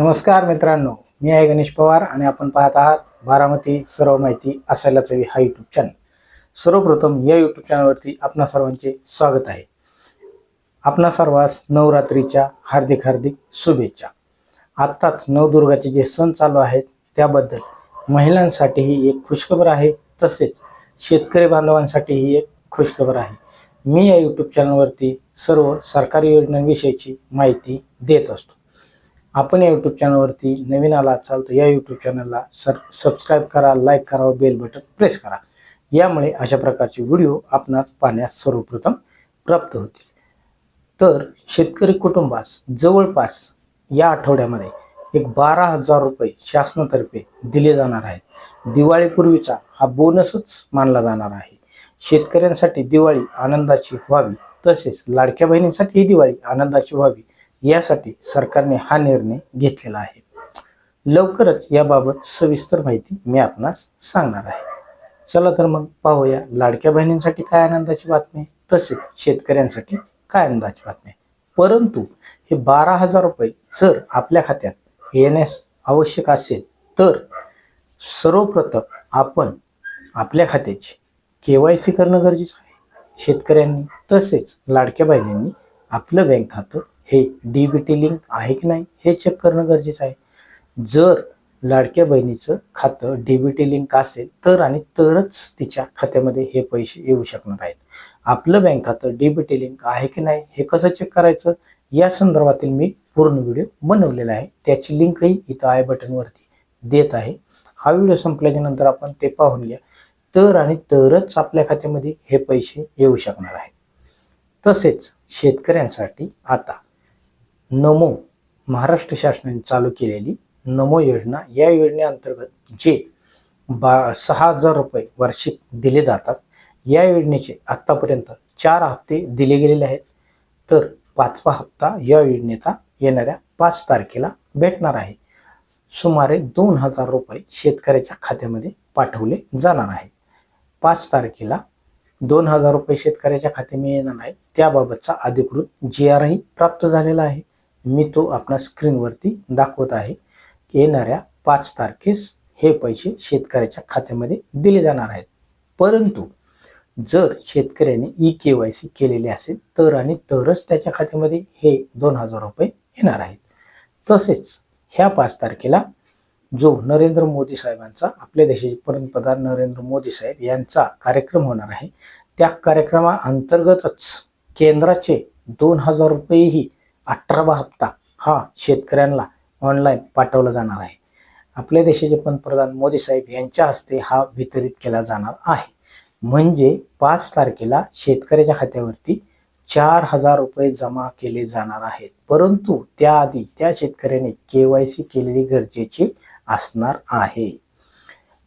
नमस्कार मित्रांनो मी आहे गणेश पवार आणि आपण पाहत आहात बारामती सर्व माहिती असायलाच हवी हा यूट्यूब चॅनल सर्वप्रथम या यूट्यूब चॅनलवरती आपणा सर्वांचे स्वागत आहे. आपणा सर्वांस नवरात्रीच्या हार्दिक हार्दिक शुभेच्छा. आत्ताच नवदुर्गाचे जे सण चालू आहेत त्याबद्दल महिलांसाठीही एक खुशखबर आहे तसेच शेतकरी बांधवांसाठीही एक खुशखबर आहे. मी या यूट्यूब चॅनलवरती सर्व सरकारी योजनांविषयीची माहिती देत असतो. आपण या यूट्यूब चॅनलवरती नवीन आला असाल तर या यूट्यूब चॅनलला सर सबस्क्राईब करा लाईक करा व बेल बटन प्रेस करा. यामुळे अशा प्रकारचे व्हिडिओ आपणास पाहण्यास सर्वप्रथम प्राप्त होतील. तर शेतकरी कुटुंबास जवळपास या आठवड्यामध्ये एक बारा हजार रुपये शासनातर्फे दिले जाणार आहेत. दिवाळीपूर्वीचा हा बोनसच मानला जाणार आहे. शेतकऱ्यांसाठी दिवाळी आनंदाची व्हावी तसेच लाडक्या बहिणींसाठी ही दिवाळी आनंदाची व्हावी यासाठी सरकारने हा निर्णय घेतलेला आहे. लवकरच याबाबत सविस्तर माहिती मी आपणास सांगणार आहे. चला तर मग पाहूया लाडक्या बहिणींसाठी काय आनंदाची बातमी तसेच शेतकऱ्यांसाठी काय आनंदाची बातमी. परंतु हे बारा हजार रुपये जर आपल्या खात्यात येण्यास आवश्यक असेल तर सर्वप्रथम आपण आपल्या खात्याची के वाय सी करणं गरजेचं आहे. शेतकऱ्यांनी तसेच लाडक्या बहिणींनी आपलं बँक खातं हे डी बी टी लिंक आहे की नाही हे चेक करणं गरजेचं आहे. जर लाडक्या बहिणीचं खातं डी बी टी लिंक असेल तर आणि तरच तिच्या खात्यामध्ये हे पैसे येऊ शकणार आहेत. आपलं बँक खातं डी बी टी लिंक आहे की नाही हे कसं चेक करायचं या संदर्भातील मी पूर्ण व्हिडिओ बनवलेला आहे. त्याची लिंकही इथं आय बटनवरती देत आहे. हा व्हिडिओ संपल्याच्या नंतर आपण ते पाहून घ्या. तर आणि तरच आपल्या खात्यामध्ये हे पैसे येऊ शकणार आहेत. तसेच शेतकऱ्यांसाठी आता नमो महाराष्ट्र शासनाने चालू केलेली नमो योजना. या योजनेअंतर्गत जे बा सहा हजार रुपये वार्षिक दिले जातात या योजनेचे आत्तापर्यंत चार हप्ते दिले गेलेले आहेत. तर पाचवा हप्ता या योजनेचा येणाऱ्या पाच तारखेला भेटणार आहे. सुमारे दोन हजार रुपये शेतकऱ्याच्या खात्यामध्ये पाठवले जाणार आहे. पाच तारखेला दोन हजार रुपये शेतकऱ्याच्या खात्यामध्ये येणार आहे. त्याबाबतचा अधिकृत जी आरही प्राप्त झालेला आहे. मी तो आपल्या स्क्रीनवरती दाखवत आहे. येणाऱ्या पाच तारखेस हे पैसे शेतकऱ्याच्या खात्यामध्ये दिले जाणार आहेत. परंतु जर शेतकऱ्याने ई के वाय सी केलेले असेल तर आणि तरच त्याच्या खात्यामध्ये हे दोन हजार रुपये येणार आहेत. तसेच ह्या पाच तारखेला जो नरेंद्र मोदी साहेबांचा आपल्या देशाचे पंतप्रधान नरेंद्र मोदी साहेब यांचा कार्यक्रम होणार आहे त्या कार्यक्रमाअंतर्गतच केंद्राचे दोन हजार रुपयेही अठरावा हप्ता हा शेतकऱ्यांना ऑनलाईन पाठवला जाणार आहे. आपल्या देशाचे पंतप्रधान मोदी साहेब यांच्या हस्ते हा वितरित केला जाणार आहे. म्हणजे पाच तारखेला शेतकऱ्याच्या खात्यावरती चार हजार रुपये जमा केले जाणार आहेत. परंतु त्याआधी त्या शेतकऱ्याने के वाय सी केलेली गरजेची असणार आहे.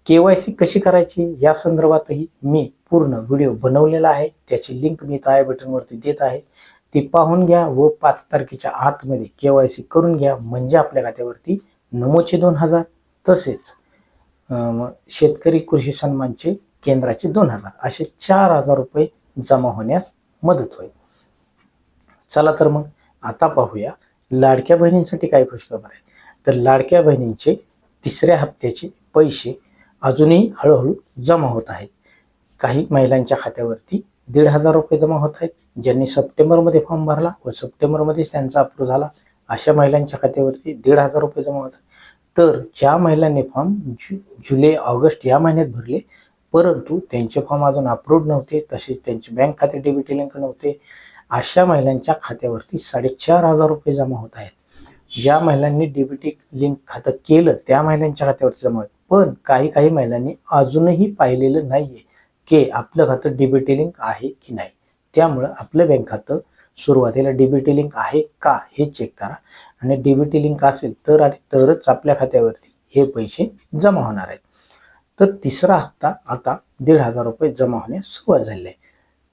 के वाय सी कशी करायची? या संदर्भातही मी पूर्ण व्हिडिओ बनवलेला आहे. त्याची लिंक मी आय बटनवरती देत आहे. ती पाहून घ्या व पाच तारखेच्या आतमध्ये के वाय सी करून घ्या. म्हणजे आपल्या खात्यावरती नमोचे दोन हजार तसेच शेतकरी कृषी सन्मानचे केंद्राचे दोन हजार. असे चार हजार रुपये जमा होण्यास मदत होईल. चला तर मग आता पाहूया लाडक्या बहिणींसाठी काय खुशखबर आहे. तर लाडक्या बहिणींचे तिसऱ्या हप्त्याचे पैसे अजूनही हळूहळू जमा होत आहेत. काही महिलांच्या खात्यावरती दीड हजार रुपये जमा होत आहेत ज्यांनी सप्टेंबरमध्ये फॉर्म भरला व सप्टेंबरमध्येच त्यांचा अप्रूव्ह झाला अशा महिलांच्या खात्यावरती दीड हजार रुपये जमा होत तर ज्या महिलांनी फॉर्म जु जुलै ऑगस्ट या महिन्यात भरले परंतु त्यांचे फॉर्म अजून अप्रूव्ड नव्हते तसेच त्यांचे बँक खाते डेबिट लिंक नव्हते अशा महिलांच्या खात्यावरती साडेचार हजार रुपये जमा होत आहेत. ज्या महिलांनी डेबिटी लिंक खातं केलं त्या महिलांच्या खात्यावरती जमा होत पण काही काही महिलांनी अजूनही पाहिलेलं नाहीये. की आपलं खातं डीबीटी लिंक आहे की नाही. त्यामुळं आपलं बँक खातं सुरुवातीला डीबीटी लिंक आहे का हे चेक करा. आणि डीबीटी लिंक असेल तर आणि तरच आपल्या खात्यावरती हे पैसे जमा होणार आहेत. तर तिसरा हप्ता आता दीड हजार रुपये जमा होण्यास सुरुवात झाली आहे.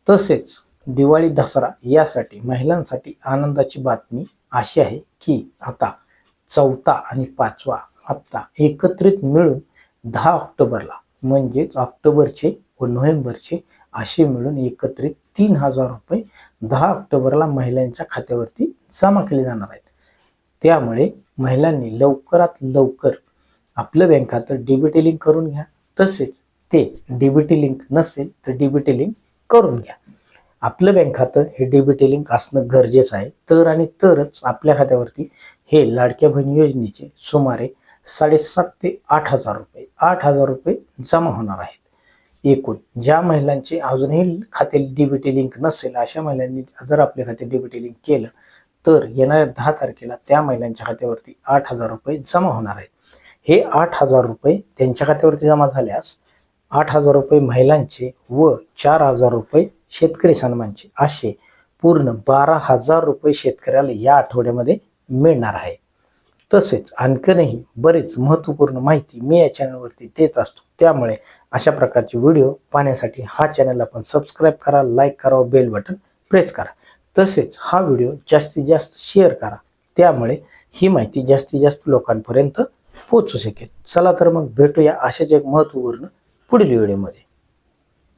तसेच दिवाळी दसरा यासाठी महिलांसाठी आनंदाची बातमी अशी आहे की आता चौथा आणि पाचवा हप्ता एकत्रित मिळून दहा ऑक्टोबरला म्हणजेच ऑक्टोबरचे व नोव्हेंबरचे असे मिळून एकत्रित तीन हजार रुपये दहा ऑक्टोबरला महिलांच्या खात्यावरती जमा केले जाणार आहेत. त्यामुळे महिलांनी लवकरात लवकर आपलं बँक खातं डीबीटी लिंक करून घ्या. तसेच ते डीबीटी लिंक नसेल तर डीबीटी लिंक करून घ्या. आपलं बँक खातं हे डीबीटी लिंक असणं गरजेचं आहे. तर आणि तरच आपल्या खात्यावरती हे लाडक्या बहीण योजनेचे सुमारे साडेसात ते आठ हजार रुपये आठ हजार रुपये जमा होणार आहेत. एकूण. ज्या महिलांचे अजूनही खाते डीबीटी लिंक नसेल अशा महिलांनी जर आपले खाते डीबीटी लिंक केलं तर येणाऱ्या दहा तारखेला त्या महिलांच्या खात्यावरती आठ हजार रुपये जमा होणार आहेत. हे आठ हजार रुपये त्यांच्या खात्यावरती जमा झाल्यास आठ हजार रुपये महिलांचे व चार हजार रुपये शेतकरी सन्मानचे असे पूर्ण बारा हजार रुपये शेतकऱ्याला या आठवड्यामध्ये मिळणार आहे. तसेच आणखीनही बरेच महत्त्वपूर्ण माहिती मी या चॅनलवरती देत असतो. त्यामुळे अशा प्रकारचे व्हिडिओ पाहण्यासाठी हा चॅनल आपण सबस्क्राईब करा लाईक करा बेल बटन प्रेस करा. तसेच हा व्हिडिओ जास्तीत जास्त शेअर करा. त्यामुळे ही माहिती जास्तीत जास्त लोकांपर्यंत पोहोचू शकेल. चला तर मग भेटूया अशाच एक महत्त्वपूर्ण पुढील व्हिडिओमध्ये